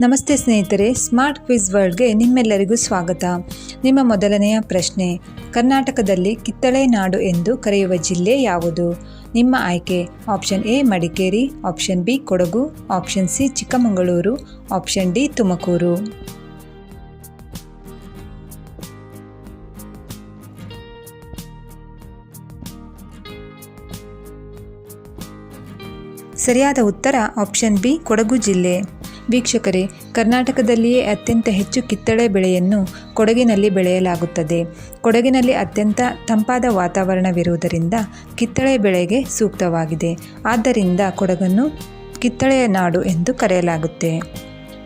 ನಮಸ್ತೆ ಸ್ನೇಹಿತರೆ, smart quiz ವರ್ಲ್ಡ್ಗೆ ನಿಮ್ಮೆಲ್ಲರಿಗೂ ಸ್ವಾಗತ. ನಿಮ್ಮ ಮೊದಲನೆಯ ಪ್ರಶ್ನೆ, ಕರ್ನಾಟಕದಲ್ಲಿ ಕಿತ್ತಳೆ ನಾಡು ಎಂದು ಕರೆಯುವ ಜಿಲ್ಲೆ ಯಾವುದು? ನಿಮ್ಮ ಆಯ್ಕೆ, option A, Madikeri, option B, Kodagu, option C, Chikkamagaluru, option D, Tumakuru. ಸರಿಯಾದ ಉತ್ತರ, ಆಪ್ಷನ್ ಬಿ, ಕೊಡಗು ಜಿಲ್ಲೆ. ವೀಕ್ಷಕರೇ, ಕರ್ನಾಟಕದಲ್ಲಿಯೇ ಅತ್ಯಂತ ಹೆಚ್ಚು ಕಿತ್ತಳೆ ಬೆಳೆಯನ್ನು ಕೊಡಗಿನಲ್ಲಿ ಬೆಳೆಯಲಾಗುತ್ತದೆ. ಕೊಡಗಿನಲ್ಲಿ ಅತ್ಯಂತ ತಂಪಾದ ವಾತಾವರಣವಿರುವುದರಿಂದ ಕಿತ್ತಳೆ ಬೆಳೆಗೆ ಸೂಕ್ತವಾಗಿದೆ. ಆದ್ದರಿಂದ ಕೊಡಗನ್ನು ಕಿತ್ತಳೆಯ ನಾಡು ಎಂದು ಕರೆಯಲಾಗುತ್ತೆ.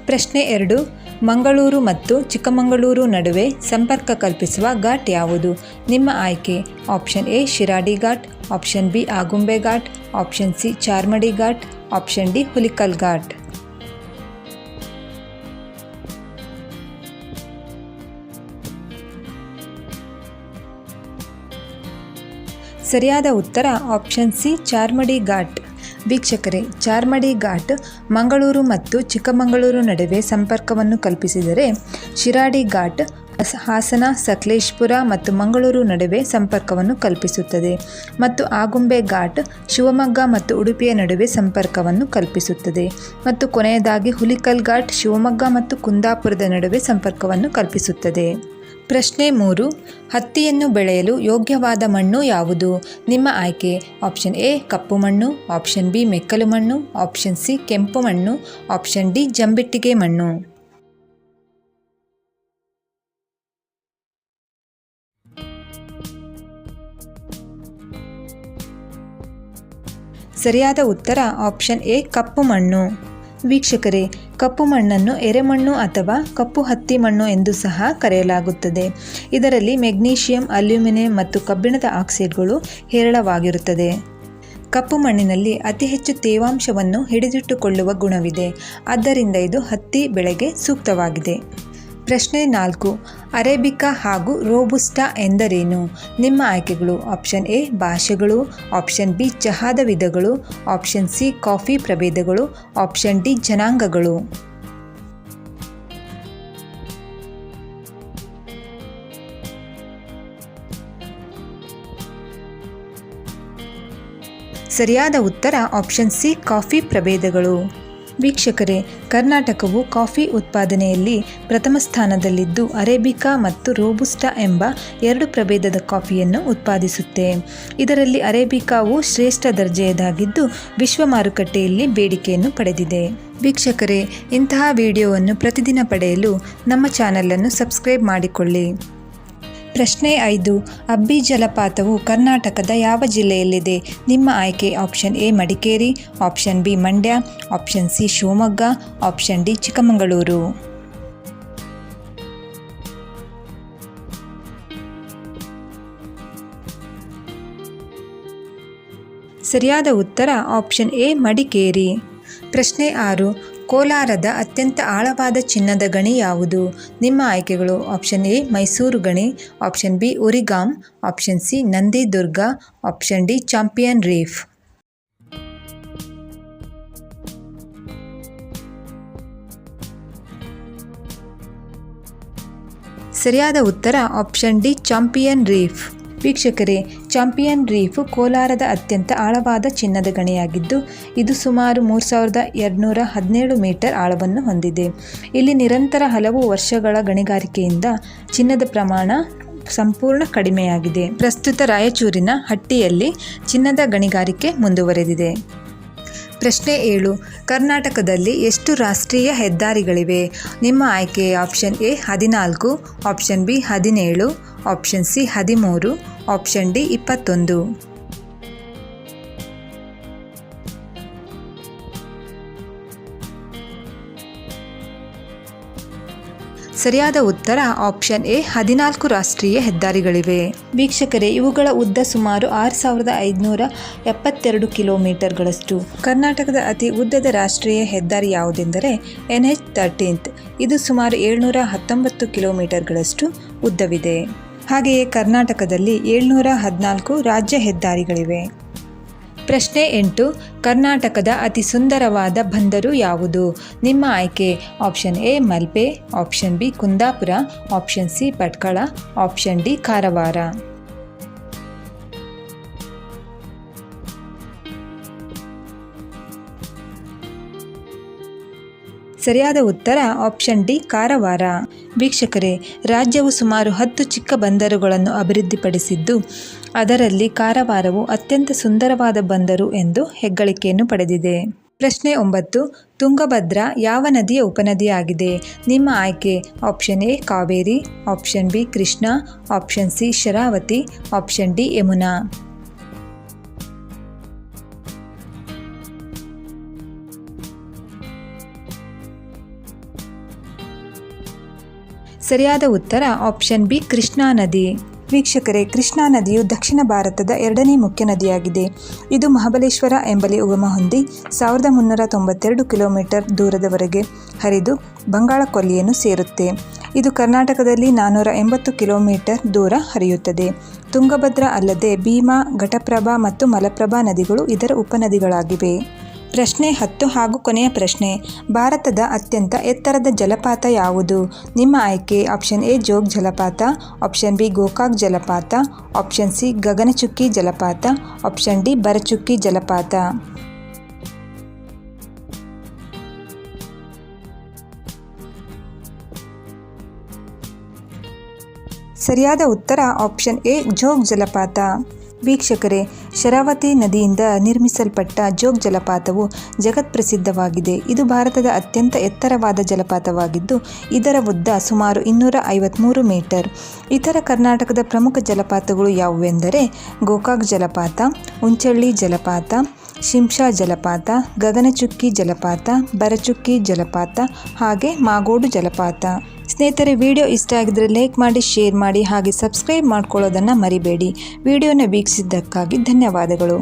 ಪ್ರಶ್ನೆ ಎರಡು, ಮಂಗಳೂರು ಮತ್ತು ಚಿಕ್ಕಮಗಳೂರು ನಡುವೆ ಸಂಪರ್ಕ ಕಲ್ಪಿಸುವ ಘಾಟ್ ಯಾವುದು? ನಿಮ್ಮ ಆಯ್ಕೆ, option A, Shiradi ghat, option B, Agumbe ghat, option C, Charmadi ghat, option D, Hulikal ghat. ಸರಿಯಾದ ಉತ್ತರ ಆಪ್ಷನ್ ಸಿ ಚಾರ್ಮಡಿ ಘಾಟ್. ವೀಕ್ಷಕರೇ, ಚಾರ್ಮಡಿ ಘಾಟ್ ಮಂಗಳೂರು ಮತ್ತು ಚಿಕ್ಕಮಗಳೂರು ನಡುವೆ ಸಂಪರ್ಕವನ್ನು ಕಲ್ಪಿಸಿದರೆ ಶಿರಾಡಿ ಘಾಟ್, ಹಾಸನ, ಸಕಲೇಶ್ಪುರ ಮತ್ತು ಮಂಗಳೂರು ನಡುವೆ ಸಂಪರ್ಕವನ್ನು ಕಲ್ಪಿಸುತ್ತದೆ ಮತ್ತು ಆಗುಂಬೆ ಘಾಟ್, ಶಿವಮೊಗ್ಗ ಮತ್ತು ಉಡುಪಿಯ ನಡುವೆ ಸಂಪರ್ಕವನ್ನು ಕಲ್ಪಿಸುತ್ತದೆ ಮತ್ತು ಕೊನೆಯದಾಗಿ ಹುಲಿಕಲ್ ಘಾಟ್, ಶಿವಮೊಗ್ಗ ಮತ್ತು ಕುಂದಾಪುರದ ನಡುವೆ ಸಂಪರ್ಕವನ್ನು ಕಲ್ಪಿಸುತ್ತದೆ. ಪ್ರಶ್ನೆ ಮೂರು, ಹತ್ತಿಯನ್ನು ಬೆಳೆಯಲು ಯೋಗ್ಯವಾದ ಮಣ್ಣು ಯಾವುದು? ನಿಮ್ಮ ಆಯ್ಕೆ, ಆಪ್ಷನ್ ಎ, ಕಪ್ಪು ಮಣ್ಣು, ಆಪ್ಷನ್ ಬಿ, ಮೆಕ್ಕಲು ಮಣ್ಣು, ಆಪ್ಷನ್ ಸಿ, ಕೆಂಪು ಮಣ್ಣು, ಆಪ್ಷನ್ ಡಿ, ಜಂಬಿಟ್ಟಿಗೆ ಮಣ್ಣು. ಸರಿಯಾದ ಉತ್ತರ, ಆಪ್ಷನ್ ಎ, ಕಪ್ಪು ಮಣ್ಣು. ವೀಕ್ಷಕರೇ ಕಪ್ಪು ಮಣ್ಣನ್ನು ಎರೆಮಣ್ಣು ಅಥವಾ ಕಪ್ಪು ಹತ್ತಿ ಮಣ್ಣು ಎಂದು ಸಹ ಕರೆಯಲಾಗುತ್ತದೆ. ಇದರಲ್ಲಿ ಮೆಗ್ನೀಷಿಯಂ, ಅಲ್ಯೂಮಿನಿಯಂ ಮತ್ತು ಕಬ್ಬಿಣದ ಆಕ್ಸೈಡ್ಗಳು ಹೇರಳವಾಗಿರುತ್ತದೆ. ಕಪ್ಪು ಮಣ್ಣಿನಲ್ಲಿ ಅತಿ ಹೆಚ್ಚು ತೇವಾಂಶವನ್ನು ಹಿಡಿದಿಟ್ಟುಕೊಳ್ಳುವ ಗುಣವಿದೆ. ಆದ್ದರಿಂದ ಇದು ಹತ್ತಿ ಬೆಳೆಗೆ ಸೂಕ್ತವಾಗಿದೆ. ಪ್ರಶ್ನೆ ನಾಲ್ಕು. ಅರೇಬಿಕಾ ಹಾಗೂ ರೋಬುಸ್ಟಾ ಎಂದರೇನು? ನಿಮ್ಮ ಆಯ್ಕೆಗಳು ಆಪ್ಷನ್ ಎ, ಭಾಷೆಗಳು, ಆಪ್ಷನ್ ಬಿ, ಚಹಾದ ವಿಧಗಳು, ಆಪ್ಷನ್ ಸಿ, ಕಾಫಿ ಪ್ರಭೇದಗಳು, ಆಪ್ಷನ್ ಡಿ, ಜನಾಂಗಗಳು. ಸರಿಯಾದ ಉತ್ತರ ಆಪ್ಷನ್ ಸಿ, ಕಾಫಿ ಪ್ರಭೇದಗಳು. ವೀಕ್ಷಕರೇ, ಕರ್ನಾಟಕವು ಕಾಫಿ ಉತ್ಪಾದನೆಯಲ್ಲಿ ಪ್ರಥಮ ಸ್ಥಾನದಲ್ಲಿದ್ದು ಅರೇಬಿಕಾ ಮತ್ತು ರೋಬುಸ್ಟಾ ಎಂಬ ಎರಡು ಪ್ರಭೇದದ ಕಾಫಿಯನ್ನು ಉತ್ಪಾದಿಸುತ್ತೆ. ಇದರಲ್ಲಿ ಅರೇಬಿಕಾವು ಶ್ರೇಷ್ಠ ದರ್ಜೆಯದಾಗಿದ್ದು ವಿಶ್ವ ಮಾರುಕಟ್ಟೆಯಲ್ಲಿ ಬೇಡಿಕೆಯನ್ನು ಪಡೆದಿದೆ. ವೀಕ್ಷಕರೇ, ಇಂತಹ ವಿಡಿಯೋವನ್ನು ಪ್ರತಿದಿನ ಪಡೆಯಲು ನಮ್ಮ ಚಾನಲನ್ನು ಸಬ್ಸ್ಕ್ರೈಬ್ ಮಾಡಿಕೊಳ್ಳಿ. ಪ್ರಶ್ನೆ ಐದು, ಅಬ್ಬಿ ಜಲಪಾತವು ಕರ್ನಾಟಕದ ಯಾವ ಜಿಲ್ಲೆಯಲ್ಲಿದೆ? ನಿಮ್ಮ ಆಯ್ಕೆ option A, Madikeri, option B, Mandya, option C, Shivamogga, option D, Chikkamagaluru. ಸರಿಯಾದ ಉತ್ತರ ಆಪ್ಷನ್ ಎ, ಮಡಿಕೇರಿ. ಪ್ರಶ್ನೆ ಆರು ಕೋಲಾರದ ಅತ್ಯಂತ ಆಳವಾದ ಚಿನ್ನದ ಗಣಿ ಯಾವುದು? ನಿಮ್ಮ ಆಯ್ಕೆಗಳು ಆಪ್ಷನ್ ಎ ಮೈಸೂರು ಗಣಿ option B Urigam option C Nandi Durga option D champion reef. ಸರಿಯಾದ ಉತ್ತರ ಆಪ್ಷನ್ ಡಿ ಚಾಂಪಿಯನ್ ರೀಫ್. ವೀಕ್ಷಕರೇ, ಚಾಂಪಿಯನ್ ರೀಫ್ ಕೋಲಾರದ ಅತ್ಯಂತ ಆಳವಾದ ಚಿನ್ನದ ಗಣಿಯಾಗಿದ್ದು, ಇದು ಸುಮಾರು ಮೂರು ಸಾವಿರದ ಎರಡುನೂರ ಹದಿನೇಳು ಮೀಟರ್ ಆಳವನ್ನು ಹೊಂದಿದೆ. ಇಲ್ಲಿ ನಿರಂತರ ಹಲವು ವರ್ಷಗಳ ಗಣಿಗಾರಿಕೆಯಿಂದ ಚಿನ್ನದ ಪ್ರಮಾಣ ಸಂಪೂರ್ಣ ಕಡಿಮೆಯಾಗಿದೆ. ಪ್ರಸ್ತುತ ರಾಯಚೂರಿನ ಹಟ್ಟಿಯಲ್ಲಿ ಚಿನ್ನದ ಗಣಿಗಾರಿಕೆ ಮುಂದುವರೆದಿದೆ. ಪ್ರಶ್ನೆ ಏಳು, ಕರ್ನಾಟಕದಲ್ಲಿ ಎಷ್ಟು ರಾಷ್ಟ್ರೀಯ ಹೆದ್ದಾರಿಗಳಿವೆ? ನಿಮ್ಮ ಆಯ್ಕೆ ಆಪ್ಷನ್ ಎ ಹದಿನಾಲ್ಕು, ಆಪ್ಷನ್ ಬಿ ಹದಿನೇಳು, ಆಪ್ಷನ್ ಸಿ ಹದಿಮೂರು ಆಪ್ಷನ್ ಡಿ ಇಪ್ಪತ್ತೊಂದು. ಸರಿಯಾದ ಉತ್ತರ ಆಪ್ಷನ್ ಎ ಹದಿನಾಲ್ಕು ರಾಷ್ಟ್ರೀಯ ಹೆದ್ದಾರಿಗಳಿವೆ. ವೀಕ್ಷಕರೇ ಇವುಗಳ ಉದ್ದ ಸುಮಾರು ಆರು ಸಾವಿರದ ಐದುನೂರ ಎಪ್ಪತ್ತೆರಡು ಕಿಲೋಮೀಟರ್ಗಳಷ್ಟು. ಕರ್ನಾಟಕದ ಅತಿ ಉದ್ದದ ರಾಷ್ಟ್ರೀಯ ಹೆದ್ದಾರಿ ಯಾವುದೆಂದರೆ ಎನ್ ಎಚ್ ತರ್ಟೀನ್ತ್. ಇದು ಸುಮಾರು ಏಳ್ನೂರ ಹತ್ತೊಂಬತ್ತು ಕಿಲೋಮೀಟರ್ಗಳಷ್ಟು ಉದ್ದವಿದೆ. ಹಾಗೆಯೇ ಕರ್ನಾಟಕದಲ್ಲಿ ಏಳ್ನೂರ ಹದಿನಾಲ್ಕು ರಾಜ್ಯ ಹೆದ್ದಾರಿಗಳಿವೆ. ಪ್ರಶ್ನೆ ಎಂಟು, ಕರ್ನಾಟಕದ ಅತಿ ಸುಂದರವಾದ ಬಂದರು ಯಾವುದು? ನಿಮ್ಮ ಆಯ್ಕೆ, option A Malpe, option B Kundapura, option C Bhatkal, option D Karwar. ಸರಿಯಾದ ಉತ್ತರ ಆಪ್ಷನ್ ಡಿ ಕಾರವಾರ. ವೀಕ್ಷಕರೇ, ರಾಜ್ಯವು ಸುಮಾರು ಹತ್ತು ಚಿಕ್ಕ ಬಂದರುಗಳನ್ನು ಅಭಿವೃದ್ಧಿಪಡಿಸಿದ್ದು, ಅದರಲ್ಲಿ ಕಾರವಾರವು ಅತ್ಯಂತ ಸುಂದರವಾದ ಬಂದರು ಎಂದು ಹೆಗ್ಗಳಿಕೆಯನ್ನು ಪಡೆದಿದೆ. ಪ್ರಶ್ನೆ ಒಂಬತ್ತು, ತುಂಗಭದ್ರಾ ಯಾವ ನದಿಯ ಉಪನದಿಯಾಗಿದೆ? ನಿಮ್ಮ ಆಯ್ಕೆ, option A, Kaveri, option B, Krishna, option C, Sharavati, option D, Yamuna. ಸರಿಯಾದ ಉತ್ತರ ಆಪ್ಷನ್ ಬಿ ಕೃಷ್ಣಾ ನದಿ. ವೀಕ್ಷಕರೇ, ಕೃಷ್ಣಾ ನದಿಯು ದಕ್ಷಿಣ ಭಾರತದ ಎರಡನೇ ಮುಖ್ಯ ನದಿಯಾಗಿದೆ. ಇದು ಮಹಾಬಲೇಶ್ವರ ಎಂಬಲ್ಲಿ ಉಗಮ ಹೊಂದಿ ಸಾವಿರದ ಮುನ್ನೂರ ತೊಂಬತ್ತೆರಡು ಕಿಲೋಮೀಟರ್ ದೂರದವರೆಗೆ ಹರಿದು ಬಂಗಾಳ ಕೊಲ್ಲಿಯನ್ನು ಸೇರುತ್ತೆ. ಇದು ಕರ್ನಾಟಕದಲ್ಲಿ ನಾನ್ನೂರ ಎಂಬತ್ತು ಕಿಲೋಮೀಟರ್ ದೂರ ಹರಿಯುತ್ತದೆ. ತುಂಗಭದ್ರಾ ಅಲ್ಲದೆ ಭೀಮಾ, ಘಟಪ್ರಭಾ ಮತ್ತು ಮಲಪ್ರಭಾ ನದಿಗಳು ಇದರ ಉಪನದಿಗಳಾಗಿವೆ. ಪ್ರಶ್ನೆ ಹತ್ತು ಹಾಗೂ ಕೊನೆಯ ಪ್ರಶ್ನೆ, ಭಾರತದ ಅತ್ಯಂತ ಎತ್ತರದ ಜಲಪಾತ ಯಾವುದು? ನಿಮ್ಮ ಆಯ್ಕೆ, ಆಪ್ಷನ್ ಎ, ಜೋಗ್ ಜಲಪಾತ, ಆಪ್ಷನ್ ಬಿ, ಗೋಕಾಕ್ ಜಲಪಾತ, ಆಪ್ಷನ್ ಸಿ, ಗಗನಚುಕ್ಕಿ ಜಲಪಾತ, ಆಪ್ಷನ್ ಡಿ, ಬರಚುಕ್ಕಿ ಜಲಪಾತ. ಸರಿಯಾದ ಉತ್ತರ ಆಪ್ಷನ್ ಎ, ಜೋಗ್ ಜಲಪಾತ. ವೀಕ್ಷಕರೇ ಶರಾವತಿ ನದಿಯಿಂದ ನಿರ್ಮಿಸಲ್ಪಟ್ಟ ಜೋಗ್ ಜಲಪಾತವು ಜಗತ್ಪ್ರಸಿದ್ಧವಾಗಿದೆ. ಇದು ಭಾರತದ ಅತ್ಯಂತ ಎತ್ತರವಾದ ಜಲಪಾತವಾಗಿದ್ದು, ಇದರ ಉದ್ದ ಸುಮಾರು ಇನ್ನೂರ ಐವತ್ತ್ಮೂರು ಮೀಟರ್. ಇತರ ಕರ್ನಾಟಕದ ಪ್ರಮುಖ ಜಲಪಾತಗಳು ಯಾವುವೆಂದರೆ ಗೋಕಾಕ್ ಜಲಪಾತ ಉಂಚಳ್ಳಿ ಜಲಪಾತ ಶಿಂಷಾ ಜಲಪಾತ, ಗಗನಚುಕ್ಕಿ ಜಲಪಾತ, ಬರಚುಕ್ಕಿ ಜಲಪಾತ ಹಾಗೆ ಮಾಗೋಡು ಜಲಪಾತ. ಸ್ನೇಹಿತರೆ, ವಿಡಿಯೋ ಇಷ್ಟ ಆಗಿದ್ರೆ ಲೈಕ್ ಮಾಡಿ, ಶೇರ್ ಮಾಡಿ ಹಾಗೆ ಸಬ್ಸ್ಕ್ರೈಬ್ ಮಾಡ್ಕೊಳ್ಳೋದನ್ನು ಮರಿಬೇಡಿ. ವಿಡಿಯೋನ ವೀಕ್ಷಿಸಿದ್ದಕ್ಕಾಗಿ ಧನ್ಯವಾದಗಳು.